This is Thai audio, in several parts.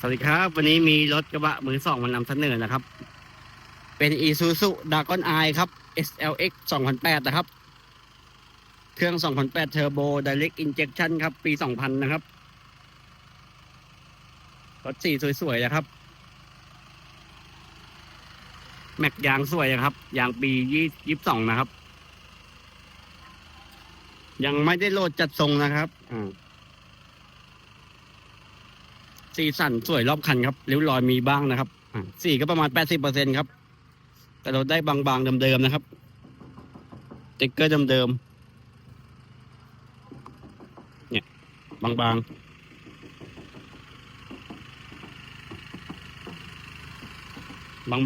สวัสดีครับ วันนี้มีรถกระบะมือสองมานำเสนอนะครับ เป็น Isuzu Dragon i ครับ SLX 2008 นะครับ เครื่อง 2008 Turbo Direct Injection ครับ ปี 2000 นะครับ รถสีสวยๆนะครับ แม็กยางสวยนะครับ ยางปี22 นะครับ ยังไม่ได้โหลดจัดทรงนะครับอ่า สีสันสวยรอบคันครับริ้วรอยมีบ้างนะครับสีก็ประมาณแปดสิบเปอร์เซ็นครับ แต่เราได้บางๆเดิมๆนะครับติ๊กเกอร์เดิมๆเนี่ยบางๆ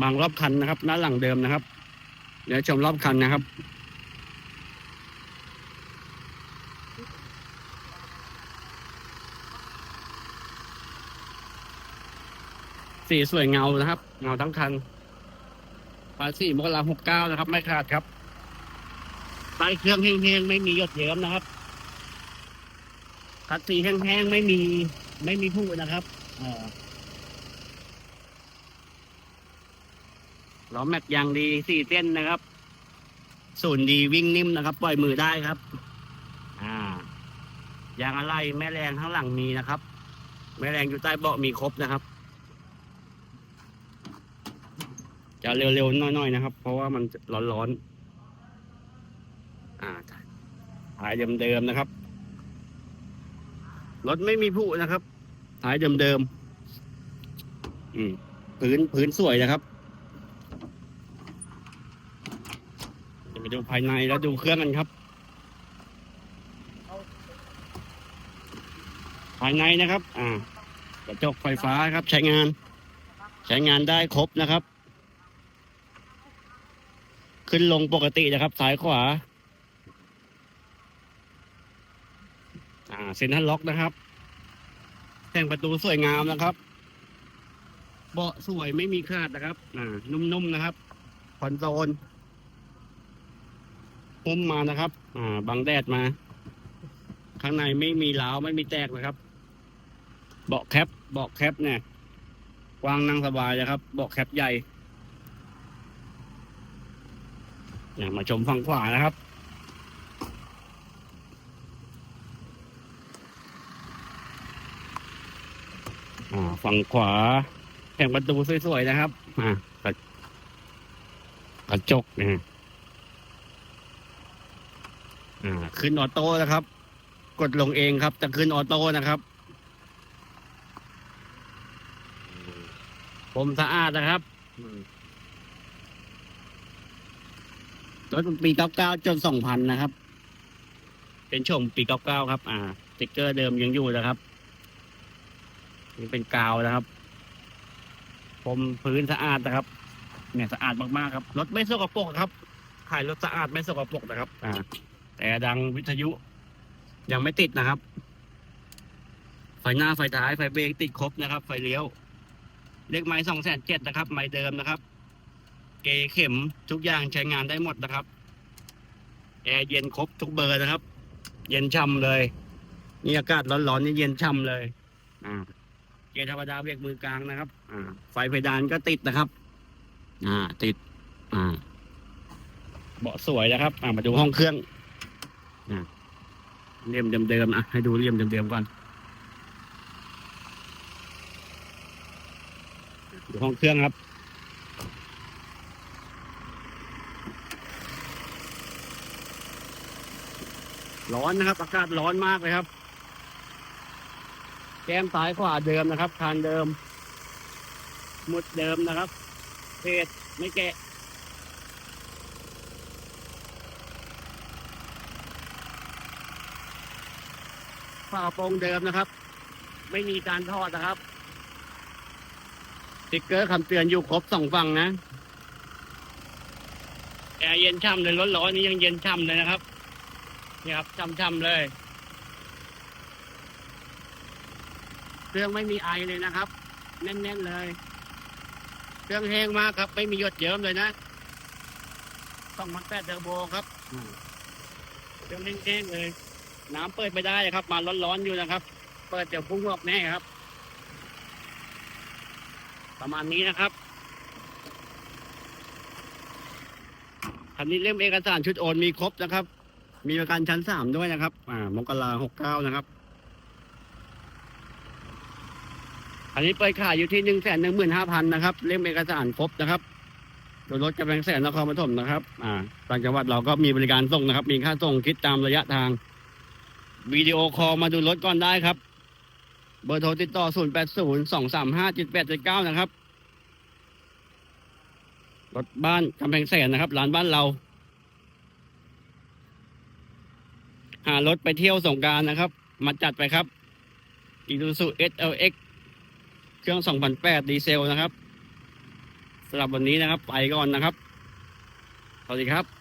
บางๆรอบคันนะครับหน้าหลังเดิมนะครับ เดี๋ยวชมรอบคันนะครับ สีสวยเงานะครับ เงาทั้งคันภาษีมกราหกเก้านะครับ ไม่ขาดครับใต้เครื่องแห้งๆไม่มีหยดเยิ้มนะครับคัดสีแห้งๆไม่มี ไม่มีผู้นะครับล้อแม็กยางดีสี่เส้นนะครับศูนย์ดีวิ่งนิ่มนะครับ ปล่อยมือได้ครับ อ่ายางอะไรแม่แรงข้างหลังมีนะครับ แม่แรงอยู่ใต้เบาะมีครบนะครับ จะเร็วๆน่อยๆนะครับ เพราะว่ามันร้อนๆอ่าถ่ายเดิมๆนะครับ รถไม่มีผู้นะครับถ่ายเดิมๆอืมพื้นพื้นสวยนะครับเดี๋ยวไปดูภายในแล้วดูเครื่องกันครับ ภายในนะครับ อ่ากระจกไฟฟ้าครับ ใช้งาน ใช้งานได้ครบนะครับ ขึ้นลงปกตินะครับ ซ้ายขวา อ่าเซ็นทรัลล็อกนะครับแต่งประตูสวยงามนะครับ เบาะสวยไม่มีขาดนะครับ อ่า นุ่มๆนะครับคอนโซลพุ่มมานะครับ อ่า บังแดดมา ข้างในไม่มีล้าวไม่มีแตกนะครับ เบาะแคป เบาะแคปเนี่ยกวางนั่งสบายนะครับ เบาะแคปใหญ่ เนี่ย มาชมฝั่งขวานะครับอ่าฝั่งขวาแข่งประตูสวยๆนะครับอ่ากระกระจกนะฮะอ่าขึ้นออโต้นะครับ กดลงเองครับ จะขึ้นออโต้นะครับ ผมสะอาดนะครับ รถปี 99 จน 2,000 นะครับ เป็นชมปี 99 ครับ อ่าสติ๊กเกอร์เดิมยังอยู่นะครับ นี่เป็นกาวนะครับผมพื้นสะอาดนะครับ เนี่ยสะอาดมากๆครับ รถไม่สกปรกครับขายรถสะอาดไม่สกปรกนะครับ อ่า แต่ดังวิทยุยังไม่ติดนะครับ ไฟหน้าไฟท้ายไฟเบรกติดครบนะครับ ไฟเลี้ยว เลขไม้สองแสนเจ็ดนะครับ ไม้เดิมนะครับ เกเข็มทุกอย่างใช้งานได้หมดนะครับ แอร์เย็นครบทุกเบอร์นะครับ เย็นช่ำเลยนี่อากาศร้อนๆนี่เย็นช่ำเลยอ่าเกียร์ธรรมดาเบรกมือกลางนะครับ อ่า ไฟเพดานก็ติดนะครับ อ่า ติด อ่า เบาะสวยนะครับ อ่า มาดูห้องเครื่อง อ่าเลี่ยมเดิมๆอะ ให้ดูเลี่ยมเดิมๆก่อน ดูห้องเครื่องครับ ร้อนนะครับ อากาศร้อนมากเลยครับ แก้มซ้ายขวาเดิมนะครับคานเดิม หมุดเดิมนะครับเพจไม่แกะฝาโปรงเดิมนะครับ ไม่มีการทอดนะครับติ๊กเกอร์คำเตือนอยู่ครบสองฝั่งนะแอร์เย็นช่ำเลยร้อนๆนี้ยังเย็นช่ำเลยนะครับ นี่ครับช่ำๆเลย เครื่องไม่มีไอเลยนะครับ แน่นๆเลย เครื่องแห้งมากครับ ไม่มีหยดเยิ้มเลยนะต้องมันแปดเทอร์โบครับอืมเครื่องแห้งๆเลย น้ำเปิดไม่ได้ครับ มาร้อนๆอยู่นะครับ เปิดเดี๋ยวพุ่งออกแน่ครับ ประมาณนี้นะครับคันนี้เล่มเอกสารชุดโอนมีครบนะครับ มีประกันชั้นสามด้วยนะครับ อ่ามกราหกเก้านะครับ อันนี้เปิดขายอยู่ที่หนึ่งแสนหนึ่งหมื่นห้าพันนะครับ เล่มเอกสารครบนะครับโดยรถกำลังแสนนครปฐมนะครับ อ่าต่างจังหวัดเราก็มีบริการส่งนะครับ มีค่าส่งคิดตามระยะทาง วิดีโอคอลมาดูรถก่อนได้ครับ เบอร์โทรติดต่อ 0 8 0 2 3 5 7 8 7 9 นะครับ รถบ้านกำแพงแสนนะครับร้านบ้านเรา หารถไปเที่ยวสงการนะครับ มาจัดไปครับ i s u z u SLX เครื่อง 2008 ดีเซลนะครับสำหรับวันนี้นะครับ ไปก่อนนะครับ สวัสดีครับ